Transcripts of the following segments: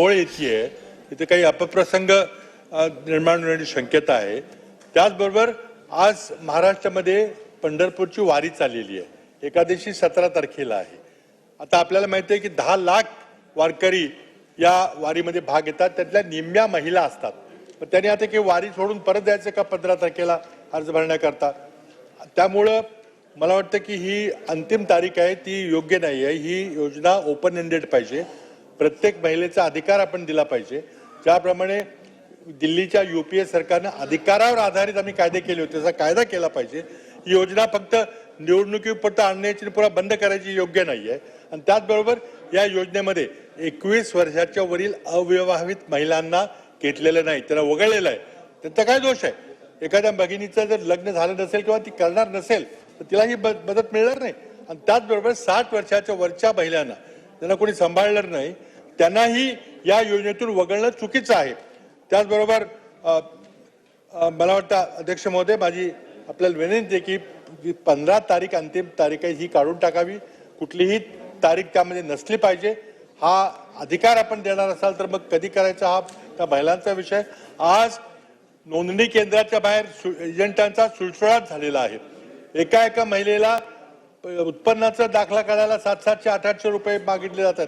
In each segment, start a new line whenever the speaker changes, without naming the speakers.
घोळ येते तिथे काही अपप्रसंग निर्माण होण्याची शक्यता आहे. त्याचबरोबर आज महाराष्ट्रामध्ये पंढरपूरची वारी चाललेली आहे. एकादशी सतरा तारखेला आहे. आता आपल्याला माहिती आहे की दहा लाख वारकरी या वारीमध्ये भाग घेतात. त्यातल्या निम्म्या महिला असतात. पण त्यांनी आता की वारी सोडून परत जायचं का पंधरा तारखेला अर्ज भरण्याकरता? त्यामुळं मला वाटतं की ही अंतिम तारीख आहे ती योग्य नाही आहे ही योजना ओपन एंडेड पाहिजे. प्रत्येक महिलेचा अधिकार आपण दिला पाहिजे. ज्याप्रमाणे दिल्लीच्या युपीए सरकारनं अधिकारावर आधारित आम्ही कायदे केले होते त्याचा कायदा केला पाहिजे. ही योजना फक्त निवडणुकीपुरतं आणण्याची पुरा बंद करायची योग्य नाही आहे आणि त्याचबरोबर या योजनेमध्ये एकवीस वर्षाच्या वरील अविवाहित महिलांना घेतलेलं नाही त्यांना वगळलेलं आहे. त्यांचा काय दोष आहे? एखाद्या भगिनीचं जर लग्न झालं नसेल किंवा ती करणार नसेल तर तिलाही ब- मदत मिळणार नाही. आणि त्याचबरोबर साठ वर्षाच्या वरच्या महिलांना त्यांना कोणी सांभाळणार नाही त्यांनाही या योजनेतून वगळणं चुकीचं आहे. त्याचबरोबर मला वाटतं अध्यक्ष महोदय माझी आपल्याला विनंती आहे की पंधरा तारीख अंतिम तारीख आहे ही काढून टाकावी. कुठलीही तारीख त्यामध्ये नसली पाहिजे. हा अधिकार आपण देणार असाल तर मग कधी करायचा हा त्या महिलांचा विषय. आज नोंदणी केंद्राच्या बाहेर सु- एजंटांचा सुळसुळाट झालेला आहे. एका एका महिलेला प- उत्पन्नाचा दाखला काढायला सात सातशे आठ आठशे रुपये मागितले जातात.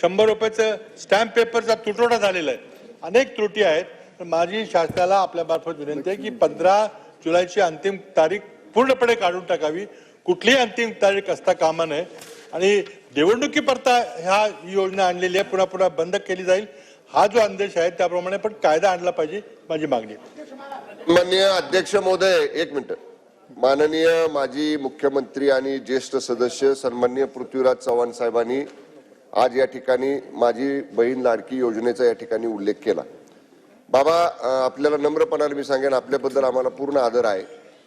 शंभर रुपयाचं स्टॅम्प पेपरचा तुटवडा झालेला आहे. अनेक त्रुटी आहेत. माझी शासनाला आपल्या मार्फत विनंती आहे की पंधरा जुलैची अंतिम तारीख पूर्णपणे काढून टाकावी. कुठलीही अंतिम तारीख असता कामा नये. आणि निवडणुकीपरता ह्या योजना आणलेली आहे. पुन्हा पुन्हा बंद केली जाईल. हा जो अंदेश आहे त्याप्रमाणे पण कायदा आणला पाहिजे माझी मागणी
माननीय अध्यक्ष महोदय एक मिनिट. माननीय माजी मुख्यमंत्री आणि ज्येष्ठ सदस्य सन्माननीय पृथ्वीराज चव्हाण साहेबांनी आज या ठिकाणी माझी बहीण लाडकी योजनेचा या ठिकाणी उल्लेख केला. बाबा आपल्याला नम्रपणाने मी सांगेन आपल्याबद्दल आम्हाला पूर्ण आदर आहे.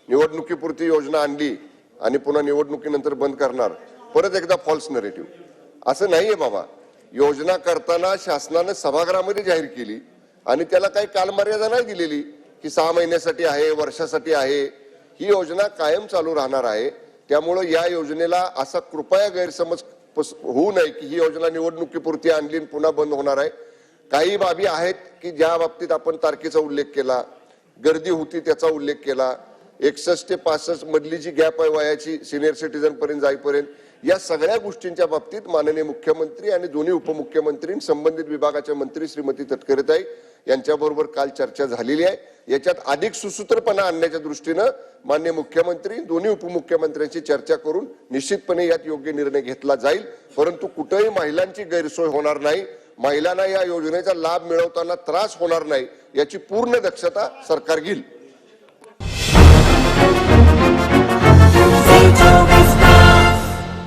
निवडणुकीपुरती योजना आणली आणि पुन्हा निवडणुकीनंतर बंद करणार परत एकदा फॉल्स नरेटिव्ह असं नाहीये बाबा. योजना करताना शासनानं सभागृहामध्ये जाहीर केली आणि त्याला काही कालमर्यादा नाही दिलेली की सहा महिन्यासाठी आहे वर्षासाठी आहे. ही योजना कायम चालू राहणार आहे. त्यामुळं या योजनेला असा कृपया गैरसमज होऊ नये की ही योजना निवडणुकीपुरती आणली पुन्हा बंद होणार आहे. काही बाबी आहेत की ज्या बाबतीत आपण तारखेचा उल्लेख केला गर्दी होती त्याचा उल्लेख केला एकसष्ट ते पासष्ट मधली जी गॅप आहे वयाची सिनियर सिटीजन पर्यंत जाईपर्यंत या सगळ्या गोष्टींच्या बाबतीत माननीय मुख्यमंत्री आणि दोन्ही उपमुख्यमंत्री संबंधित विभागाच्या मंत्री श्रीमती तटकरेताई यांच्याबरोबर काल चर्चा झालेली आहे. याच्यात अधिक सुसूत्रपणा आणण्याच्या दृष्टीनं मान्य मुख्यमंत्री दोन्ही उपमुख्यमंत्र्यांची चर्चा करून निश्चितपणे यात योग्य निर्णय घेतला जाईल. परंतु कुठेही महिलांची गैरसोय होणार नाही. महिलांना या योजनेचा लाभ मिळवताना त्रास होणार नाही याची पूर्ण दक्षता सरकार घेईल.